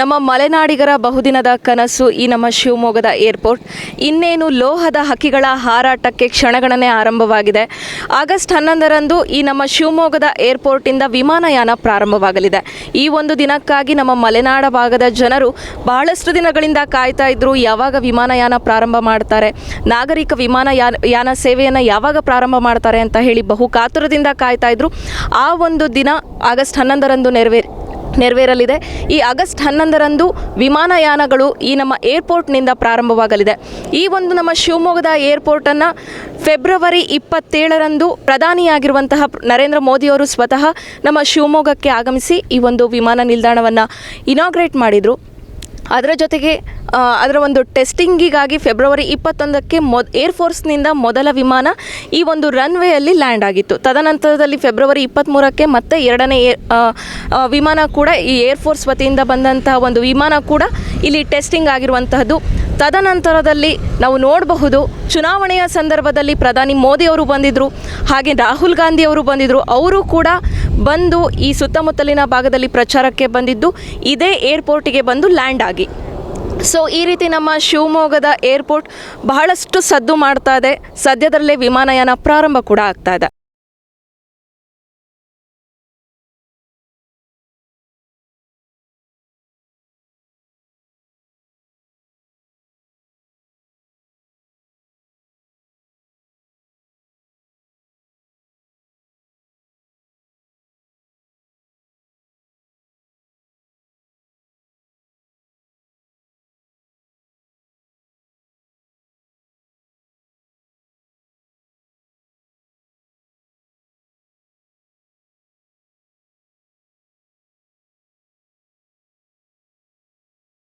ನಮ್ಮ ಮಲೆನಾಡಿಗರ ಬಹುದಿನದ ಕನಸು ಈ ನಮ್ಮ ಶಿವಮೊಗ್ಗದ ಏರ್ಪೋರ್ಟ್. ಇನ್ನೇನು ಲೋಹದ ಹಕ್ಕಿಗಳ ಹಾರಾಟಕ್ಕೆ ಕ್ಷಣಗಣನೆ ಆರಂಭವಾಗಿದೆ. ಆಗಸ್ಟ್ ಹನ್ನೊಂದರಂದು ಈ ನಮ್ಮ ಶಿವಮೊಗ್ಗದ ಏರ್ಪೋರ್ಟಿಂದ ವಿಮಾನಯಾನ ಪ್ರಾರಂಭವಾಗಲಿದೆ. ಈ ಒಂದು ದಿನಕ್ಕಾಗಿ ನಮ್ಮ ಮಲೆನಾಡ ಭಾಗದ ಜನರು ಬಹಳಷ್ಟು ದಿನಗಳಿಂದ ಕಾಯ್ತಾ ಇದ್ರು, ಯಾವಾಗ ವಿಮಾನಯಾನ ಪ್ರಾರಂಭ ಮಾಡ್ತಾರೆ, ನಾಗರಿಕ ವಿಮಾನಯಾನ, ಯಾನ ಸೇವೆಯನ್ನು ಯಾವಾಗ ಪ್ರಾರಂಭ ಮಾಡ್ತಾರೆ ಅಂತ ಹೇಳಿ ಬಹು ಕಾತುರದಿಂದ ಕಾಯ್ತಾ ಇದ್ರು. ಆ ಒಂದು ದಿನ ಆಗಸ್ಟ್ ಹನ್ನೊಂದರಂದು ನೆರವೇರಿ ನೆರವೇರಲಿದೆ. ಈ ಆಗಸ್ಟ್ ಹನ್ನೊಂದರಂದು ವಿಮಾನಯಾನಗಳು ಈ ನಮ್ಮ ಏರ್ಪೋರ್ಟ್ನಿಂದ ಪ್ರಾರಂಭವಾಗಲಿದೆ. ಈ ಒಂದು ನಮ್ಮ ಶಿವಮೊಗ್ಗದ ಏರ್ಪೋರ್ಟನ್ನು ಫೆಬ್ರವರಿ ಇಪ್ಪತ್ತೇಳರಂದು ಪ್ರಧಾನಿಯಾಗಿರುವಂತಹ ನರೇಂದ್ರ ಮೋದಿಯವರು ಸ್ವತಃ ನಮ್ಮ ಶಿವಮೊಗ್ಗಕ್ಕೆ ಆಗಮಿಸಿ ಈ ಒಂದು ವಿಮಾನ ನಿಲ್ದಾಣವನ್ನು ಇನಾಗ್ರೇಟ್ ಮಾಡಿದರು. ಅದರ ಜೊತೆಗೆ ಅದರ ಒಂದು ಟೆಸ್ಟಿಂಗಿಗಾಗಿ ಫೆಬ್ರವರಿ ಇಪ್ಪತ್ತೊಂದಕ್ಕೆ ಮೊದ್ ಏರ್ಫೋರ್ಸ್ನಿಂದ ಮೊದಲ ವಿಮಾನ ಈ ಒಂದು ರನ್ವೇಯಲ್ಲಿ ಲ್ಯಾಂಡ್ ಆಗಿತ್ತು. ತದನಂತರದಲ್ಲಿ ಫೆಬ್ರವರಿ ಇಪ್ಪತ್ತ್ಮೂರಕ್ಕೆ ಮತ್ತೆ ಎರಡನೇ ವಿಮಾನ ಕೂಡ ಈ ಏರ್ಫೋರ್ಸ್ ವತಿಯಿಂದ ಬಂದಂತಹ ಒಂದು ವಿಮಾನ ಕೂಡ ಇಲ್ಲಿ ಟೆಸ್ಟಿಂಗ್ ಆಗಿರುವಂತಹದ್ದು. ತದನಂತರದಲ್ಲಿ ನಾವು ನೋಡಬಹುದು, ಚುನಾವಣೆಯ ಸಂದರ್ಭದಲ್ಲಿ ಪ್ರಧಾನಿ ಮೋದಿ ಅವರು ಬಂದಿದ್ದರು ಹಾಗೆ ರಾಹುಲ್ ಗಾಂಧಿ ಅವರು ಬಂದಿದ್ದರು ಅವರು ಕೂಡ ಬಂದು ಈ ಸುತ್ತಮುತ್ತಲಿನ ಭಾಗದಲ್ಲಿ ಪ್ರಚಾರಕ್ಕೆ ಬಂದಿದ್ದು, ಇದೇ ಏರ್ಪೋರ್ಟಿಗೆ ಬಂದು ಲ್ಯಾಂಡ್ ಆಗಿ. ಸೊ ಈ ರೀತಿ ನಮ್ಮ ಶಿವಮೊಗ್ಗದ ಏರ್ಪೋರ್ಟ್ ಬಹಳಷ್ಟು ಸದ್ದು ಮಾಡ್ತಾ ಇದೆ. ಸದ್ಯದಲ್ಲೇ ವಿಮಾನಯಾನ ಪ್ರಾರಂಭ ಕೂಡ ಆಗ್ತಾ ಇದೆ.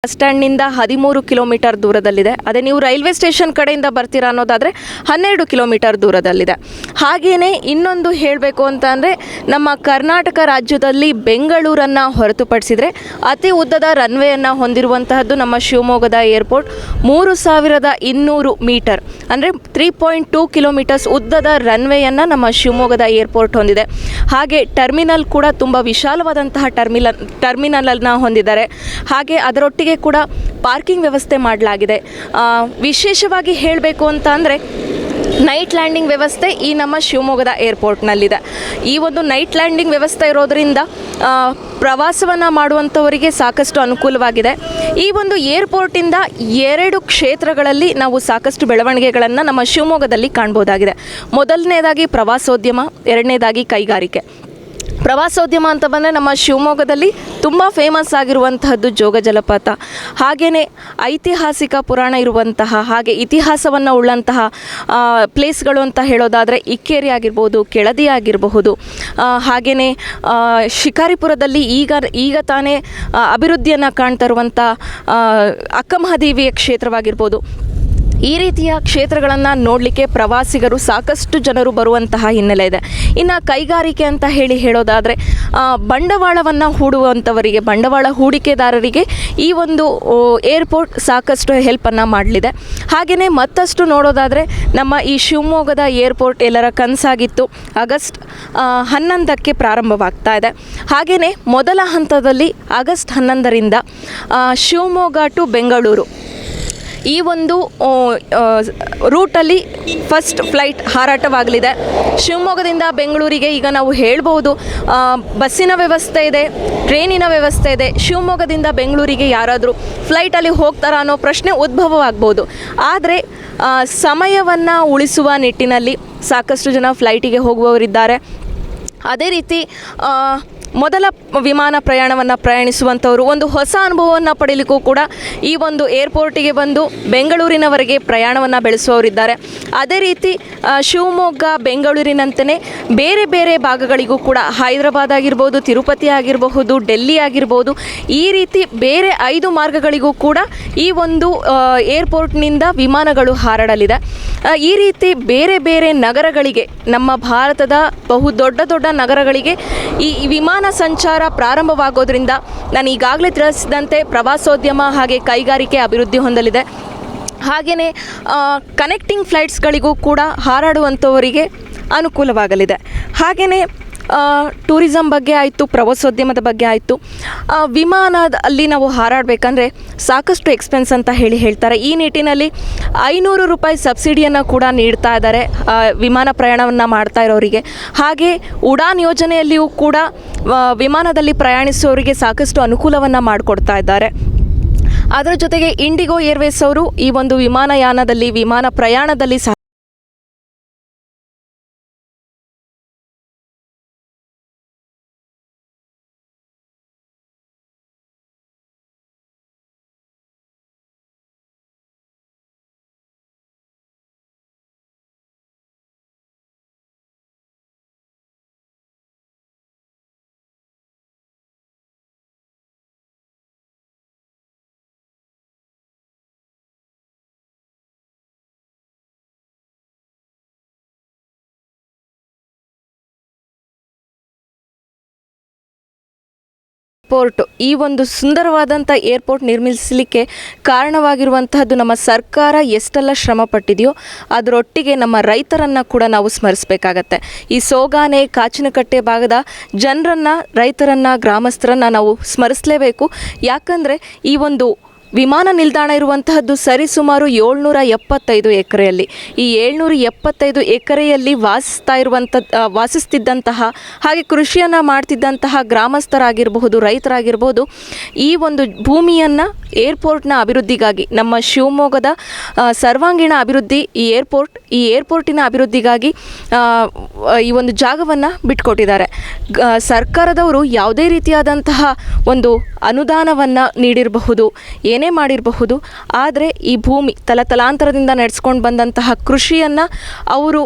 ಬಸ್ ಸ್ಟ್ಯಾಂಡ್ನಿಂದ ಹದಿಮೂರು ಕಿಲೋಮೀಟರ್ ದೂರದಲ್ಲಿದೆ. ಅದೇ ನೀವು ರೈಲ್ವೆ ಸ್ಟೇಷನ್ ಕಡೆಯಿಂದ ಬರ್ತೀರಾ ಅನ್ನೋದಾದರೆ ಹನ್ನೆರಡು ಕಿಲೋಮೀಟರ್ ದೂರದಲ್ಲಿದೆ. ಹಾಗೆಯೇ ಇನ್ನೊಂದು ಹೇಳಬೇಕು ಅಂತ ಅಂದರೆ ನಮ್ಮ ಕರ್ನಾಟಕ ರಾಜ್ಯದಲ್ಲಿ ಬೆಂಗಳೂರನ್ನು ಹೊರತುಪಡಿಸಿದರೆ ಅತಿ ಉದ್ದದ ರನ್ವೇಯನ್ನು ಹೊಂದಿರುವಂತಹದ್ದು ನಮ್ಮ ಶಿವಮೊಗ್ಗದ ಏರ್ಪೋರ್ಟ್ ಮೂರು ಸಾವಿರದ ಇನ್ನೂರು ಮೀಟರ್ ಅಂದರೆ ತ್ರೀ ಪಾಯಿಂಟ್ ಟೂ ಕಿಲೋಮೀಟರ್ಸ್ ಉದ್ದದ ರನ್ವೇಯನ್ನು ನಮ್ಮ ಶಿವಮೊಗ್ಗದ ಏರ್ಪೋರ್ಟ್ ಹೊಂದಿದೆ. ಹಾಗೆ ಟರ್ಮಿನಲ್ ಕೂಡ ತುಂಬ ವಿಶಾಲವಾದಂತಹ ಟರ್ಮಿನಲ್ ಟರ್ಮಿನಲನ್ನು ಹೊಂದಿದ್ದಾರೆ. ಹಾಗೆ ಅದರೊಟ್ಟಿಗೆ ಕೂಡ ಪಾರ್ಕಿಂಗ್ ವ್ಯವಸ್ಥೆ ಮಾಡಲಾಗಿದೆ. ವಿಶೇಷವಾಗಿ ಹೇಳಬೇಕು ಅಂತ ಅಂದರೆ ನೈಟ್ ಲ್ಯಾಂಡಿಂಗ್ ವ್ಯವಸ್ಥೆ ಈ ನಮ್ಮ ಶಿವಮೊಗ್ಗದ ಏರ್ಪೋರ್ಟ್ನಲ್ಲಿದೆ. ಈ ಒಂದು ನೈಟ್ ಲ್ಯಾಂಡಿಂಗ್ ವ್ಯವಸ್ಥೆ ಇರೋದರಿಂದ ಪ್ರವಾಸವನ್ನು ಮಾಡುವಂಥವರಿಗೆ ಸಾಕಷ್ಟು ಅನುಕೂಲವಾಗಿದೆ. ಈ ಒಂದು ಏರ್ಪೋರ್ಟಿಂದ ಎರಡು ಕ್ಷೇತ್ರಗಳಲ್ಲಿ ನಾವು ಸಾಕಷ್ಟು ಬೆಳವಣಿಗೆಗಳನ್ನು ನಮ್ಮ ಶಿವಮೊಗ್ಗದಲ್ಲಿ ಕಾಣ್ಬೋದಾಗಿದೆ. ಮೊದಲನೇದಾಗಿ ಪ್ರವಾಸೋದ್ಯಮ, ಎರಡನೇದಾಗಿ ಕೈಗಾರಿಕೆ. ಪ್ರವಾಸೋದ್ಯಮ ಅಂತ ಬಂದರೆ ನಮ್ಮ ಶಿವಮೊಗ್ಗದಲ್ಲಿ ತುಂಬ ಫೇಮಸ್ ಆಗಿರುವಂತಹದ್ದು ಜೋಗ ಜಲಪಾತ. ಹಾಗೆಯೇ ಐತಿಹಾಸಿಕ ಪುರಾಣ ಇರುವಂತಹ, ಹಾಗೆ ಇತಿಹಾಸವನ್ನು ಉಳ್ಳಂತಹ ಪ್ಲೇಸ್ಗಳು ಅಂತ ಹೇಳೋದಾದರೆ ಇಕ್ಕೇರಿ ಆಗಿರ್ಬೋದು, ಕೆಳದಿ ಆಗಿರಬಹುದು. ಹಾಗೆಯೇ ಶಿಕಾರಿಪುರದಲ್ಲಿ ಈಗ ಈಗ ತಾನೇ ಅಭಿವೃದ್ಧಿಯನ್ನು ಕಾಣ್ತಾ ಇರುವಂಥ ಅಕ್ಕಮಹಾದೇವಿಯ ಕ್ಷೇತ್ರವಾಗಿರ್ಬೋದು. ಈ ರೀತಿಯ ಕ್ಷೇತ್ರಗಳನ್ನು ನೋಡಲಿಕ್ಕೆ ಪ್ರವಾಸಿಗರು ಸಾಕಷ್ಟು ಜನರು ಬರುವಂತಹ ಹಿನ್ನೆಲೆ ಇದೆ. ಇನ್ನು ಕೈಗಾರಿಕೆ ಅಂತ ಹೇಳಿ ಹೇಳೋದಾದರೆ ಬಂಡವಾಳವನ್ನು ಹೂಡುವಂಥವರಿಗೆ ಬಂಡವಾಳ ಹೂಡಿಕೆದಾರರಿಗೆ ಈ ಒಂದು ಏರ್ಪೋರ್ಟ್ ಸಾಕಷ್ಟು ಹೆಲ್ಪನ್ನು ಮಾಡಲಿದೆ. ಹಾಗೆಯೇ ಮತ್ತಷ್ಟು ನೋಡೋದಾದರೆ, ನಮ್ಮ ಈ ಶಿವಮೊಗ್ಗದ ಏರ್ಪೋರ್ಟ್ ಎಲ್ಲರ ಕನಸಾಗಿತ್ತು. ಆಗಸ್ಟ್ ಹನ್ನೊಂದಕ್ಕೆ ಪ್ರಾರಂಭವಾಗ್ತಾ ಇದೆ. ಹಾಗೆಯೇ ಮೊದಲ ಹಂತದಲ್ಲಿ ಆಗಸ್ಟ್ ಹನ್ನೊಂದರಿಂದ ಶಿವಮೊಗ್ಗ ಟು ಬೆಂಗಳೂರು. ಈ ಒಂದು ರೂಟಲ್ಲಿ ಫಸ್ಟ್ ಫ್ಲೈಟ್ ಹಾರಾಟವಾಗಲಿದೆ. ಶಿವಮೊಗ್ಗದಿಂದ ಬೆಂಗಳೂರಿಗೆ ಈಗ ನಾವು ಹೇಳ್ಬೋದು ಬಸ್ಸಿನ ವ್ಯವಸ್ಥೆ ಇದೆ, ಟ್ರೈನಿನ ವ್ಯವಸ್ಥೆ ಇದೆ. ಶಿವಮೊಗ್ಗದಿಂದ ಬೆಂಗಳೂರಿಗೆ ಯಾರಾದರೂ ಫ್ಲೈಟಲ್ಲಿ ಹೋಗ್ತಾರಾ ಅನ್ನೋ ಪ್ರಶ್ನೆ ಉದ್ಭವವಾಗ್ಬೋದು ಆದರೆ ಸಮಯವನ್ನು ಉಳಿಸುವ ನಿಟ್ಟಿನಲ್ಲಿ ಸಾಕಷ್ಟು ಜನ ಫ್ಲೈಟಿಗೆ ಹೋಗುವವರಿದ್ದಾರೆ. ಅದೇ ರೀತಿ ಮೊದಲ ವಿಮಾನ ಪ್ರಯಾಣವನ್ನು ಪ್ರಯಾಣಿಸುವಂಥವರು, ಒಂದು ಹೊಸ ಅನುಭವವನ್ನು ಪಡೀಲಿಕ್ಕೂ ಕೂಡ ಈ ಒಂದು ಏರ್ಪೋರ್ಟಿಗೆ ಬಂದು ಬೆಂಗಳೂರಿನವರೆಗೆ ಪ್ರಯಾಣವನ್ನು ಬೆಳೆಸುವವರಿದ್ದಾರೆ. ಅದೇ ರೀತಿ ಶಿವಮೊಗ್ಗ ಬೆಂಗಳೂರಿನಂತೆಯೇ ಬೇರೆ ಬೇರೆ ಭಾಗಗಳಿಗೂ ಕೂಡ ಹೈದರಾಬಾದ್ ಆಗಿರ್ಬೋದು, ತಿರುಪತಿ ಆಗಿರಬಹುದು, ಡೆಲ್ಲಿ ಆಗಿರ್ಬೋದು, ಈ ರೀತಿ ಬೇರೆ ಐದು ಮಾರ್ಗಗಳಿಗೂ ಕೂಡ ಈ ಒಂದು ಏರ್ಪೋರ್ಟ್ನಿಂದ ವಿಮಾನಗಳು ಹಾರಾಡಲಿದೆ. ಈ ರೀತಿ ಬೇರೆ ಬೇರೆ ನಗರಗಳಿಗೆ, ನಮ್ಮ ಭಾರತದ ಬಹು ದೊಡ್ಡ ದೊಡ್ಡ ನಗರಗಳಿಗೆ ಈ ಈ ವಿಮಾನ ಸಂಚಾರ ಪ್ರಾರಂಭವಾಗೋದ್ರಿಂದ ನಾನು ಈಗಾಗಲೇ ತಿಳಿಸಿದಂತೆ ಪ್ರವಾಸೋದ್ಯಮ ಹಾಗೆ ಕೈಗಾರಿಕೆ ಅಭಿವೃದ್ಧಿ ಹೊಂದಲಿದೆ. ಹಾಗೆಯೇ ಕನೆಕ್ಟಿಂಗ್ ಫ್ಲೈಟ್ಸ್ಗಳಿಗೂ ಕೂಡ ಹಾರಾಡುವಂಥವರಿಗೆ ಅನುಕೂಲವಾಗಲಿದೆ. ಹಾಗೆಯೇ ಟೂರಿಸಂ ಬಗ್ಗೆ ಆಯಿತು, ಪ್ರವಾಸೋದ್ಯಮದ ಬಗ್ಗೆ ಆಯಿತು. ವಿಮಾನದ ಅಲ್ಲಿ ನಾವು ಹಾರಾಡಬೇಕಂದ್ರೆ ಸಾಕಷ್ಟು ಎಕ್ಸ್ಪೆನ್ಸ್ ಅಂತ ಹೇಳಿ ಹೇಳ್ತಾರೆ. ಈ ನಿಟ್ಟಿನಲ್ಲಿ ಐನೂರು ರೂಪಾಯಿ ಸಬ್ಸಿಡಿಯನ್ನು ಕೂಡ ನೀಡ್ತಾ ಇದ್ದಾರೆ ವಿಮಾನ ಪ್ರಯಾಣವನ್ನು ಮಾಡ್ತಾ ಇರೋರಿಗೆ. ಹಾಗೆ ಉಡಾನ್ ಯೋಜನೆಯಲ್ಲಿಯೂ ಕೂಡ ವಿಮಾನದಲ್ಲಿ ಪ್ರಯಾಣಿಸುವವರಿಗೆ ಸಾಕಷ್ಟು ಅನುಕೂಲವನ್ನು ಮಾಡಿಕೊಡ್ತಾ ಇದ್ದಾರೆ. ಅದರ ಜೊತೆಗೆ ಇಂಡಿಗೋ ಏರ್ವೇಸ್ ಅವರು ಈ ಒಂದು ವಿಮಾನಯಾನದಲ್ಲಿ, ವಿಮಾನ ಪ್ರಯಾಣದಲ್ಲಿ ಏರ್ಪೋರ್ಟ್. ಈ ಒಂದು ಸುಂದರವಾದಂಥ ಏರ್ಪೋರ್ಟ್ ನಿರ್ಮಿಸಲಿಕ್ಕೆ ಕಾರಣವಾಗಿರುವಂತಹದ್ದು ನಮ್ಮ ಸರ್ಕಾರ ಎಷ್ಟೆಲ್ಲ ಶ್ರಮ ಪಟ್ಟಿದೆಯೋ ಅದರೊಟ್ಟಿಗೆ ನಮ್ಮ ರೈತರನ್ನು ಕೂಡ ನಾವು ಸ್ಮರಿಸಬೇಕಾಗತ್ತೆ. ಈ ಸೋಗಾನೆ, ಕಾಚಿನಕಟ್ಟೆ ಭಾಗದ ಜನರನ್ನು, ರೈತರನ್ನು, ಗ್ರಾಮಸ್ಥರನ್ನು ನಾವು ಸ್ಮರಿಸಲೇಬೇಕು. ಯಾಕಂದರೆ ಈ ಒಂದು ವಿಮಾನ ನಿಲ್ದಾಣ ಇರುವಂತಹದ್ದು ಸರಿಸುಮಾರು ಏಳ್ನೂರ ಎಪ್ಪತ್ತೈದು ಎಕರೆಯಲ್ಲಿ. ಈ ಏಳ್ನೂರ ಎಪ್ಪತ್ತೈದು ಎಕರೆಯಲ್ಲಿ ವಾಸಿಸ್ತಾ ಇರುವಂಥ ವಾಸಿಸ್ತಿದ್ದಂತಹ, ಹಾಗೆ ಕೃಷಿಯನ್ನು ಮಾಡ್ತಿದ್ದಂತಹ ಗ್ರಾಮಸ್ಥರಾಗಿರಬಹುದು, ರೈತರಾಗಿರ್ಬೋದು, ಈ ಒಂದು ಭೂಮಿಯನ್ನು ಏರ್ಪೋರ್ಟ್ನ ಅಭಿವೃದ್ಧಿಗಾಗಿ, ನಮ್ಮ ಶಿವಮೊಗ್ಗದ ಸರ್ವಾಂಗೀಣ ಅಭಿವೃದ್ಧಿ ಈ ಏರ್ಪೋರ್ಟ್, ಈ ಏರ್ಪೋರ್ಟಿನ ಅಭಿವೃದ್ಧಿಗಾಗಿ ಈ ಒಂದು ಜಾಗವನ್ನು ಬಿಟ್ಕೊಟ್ಟಿದ್ದಾರೆ. ಸರ್ಕಾರದವರು ಯಾವುದೇ ರೀತಿಯಾದಂತಹ ಒಂದು ಅನುದಾನವನ್ನು ನೀಡಿರಬಹುದು. ಏನೇ ಮಾಡಿರಬಹುದು, ಆದರೆ ಈ ಭೂಮಿ ತಲತಲಾಂತರದಿಂದ ನಡೆಸ್ಕೊಂಡು ಬಂದಂತಹ ಕೃಷಿಯನ್ನು ಅವರು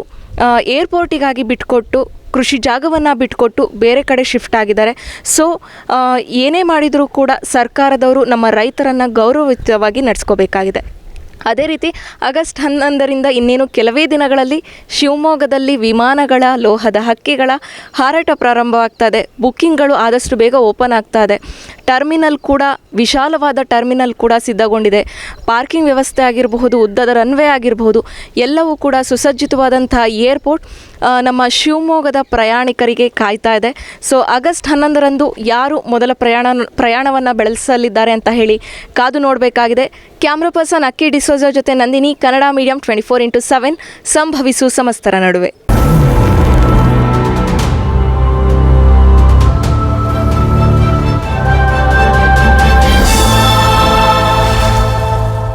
ಏರ್ಪೋರ್ಟಿಗಾಗಿ ಬಿಟ್ಕೊಟ್ಟು, ಕೃಷಿ ಜಾಗವನ್ನು ಬಿಟ್ಕೊಟ್ಟು ಬೇರೆ ಕಡೆ ಶಿಫ್ಟ್ ಆಗಿದ್ದಾರೆ. ಸೊ ಏನೇ ಮಾಡಿದರೂ ಕೂಡ ಸರ್ಕಾರದವರು ನಮ್ಮ ರೈತರನ್ನು ಗೌರವಯುತವಾಗಿ ನಡೆಸ್ಕೋಬೇಕಾಗಿದೆ. ಅದೇ ರೀತಿ ಆಗಸ್ಟ್ ಹನ್ನೊಂದರಿಂದ ಇನ್ನೇನು ಕೆಲವೇ ದಿನಗಳಲ್ಲಿ ಶಿವಮೊಗ್ಗದಲ್ಲಿ ವಿಮಾನಗಳ, ಲೋಹದ ಹಕ್ಕಿಗಳ ಹಾರಾಟ ಪ್ರಾರಂಭವಾಗ್ತಾ ಇದೆ ಬುಕ್ಕಿಂಗ್ಗಳು ಆದಷ್ಟು ಬೇಗ ಓಪನ್ ಆಗ್ತಾ ಇದೆ ಟರ್ಮಿನಲ್ ಕೂಡ, ವಿಶಾಲವಾದ ಟರ್ಮಿನಲ್ ಕೂಡ ಸಿದ್ಧಗೊಂಡಿದೆ. ಪಾರ್ಕಿಂಗ್ ವ್ಯವಸ್ಥೆ ಆಗಿರಬಹುದು, ಉದ್ದದ ರನ್ವೇ ಆಗಿರಬಹುದು, ಎಲ್ಲವೂ ಕೂಡ ಸುಸಜ್ಜಿತವಾದಂತಹ ಏರ್ಪೋರ್ಟ್ ನಮ್ಮ ಶಿವಮೊಗ್ಗದ ಪ್ರಯಾಣಿಕರಿಗೆ ಕಾಯ್ತಾ ಇದೆ. ಸೊ ಆಗಸ್ಟ್ ಹನ್ನೊಂದರಂದು ಯಾರು ಮೊದಲ ಪ್ರಯಾಣ, ಪ್ರಯಾಣವನ್ನು ಬೆಳೆಸಲಿದ್ದಾರೆ ಅಂತ ಹೇಳಿ ಕಾದು ನೋಡಬೇಕಾಗಿದೆ. ಕ್ಯಾಮ್ರಾ ಪರ್ಸನ್ ಅಕ್ಕಿ ಡಿಸೋಜಾ ಜೊತೆ Nandini, Kannada medium twenty four into seven ಸಂಭವಿಸು ಸಮಸ್ತರ ನಡುವೆ.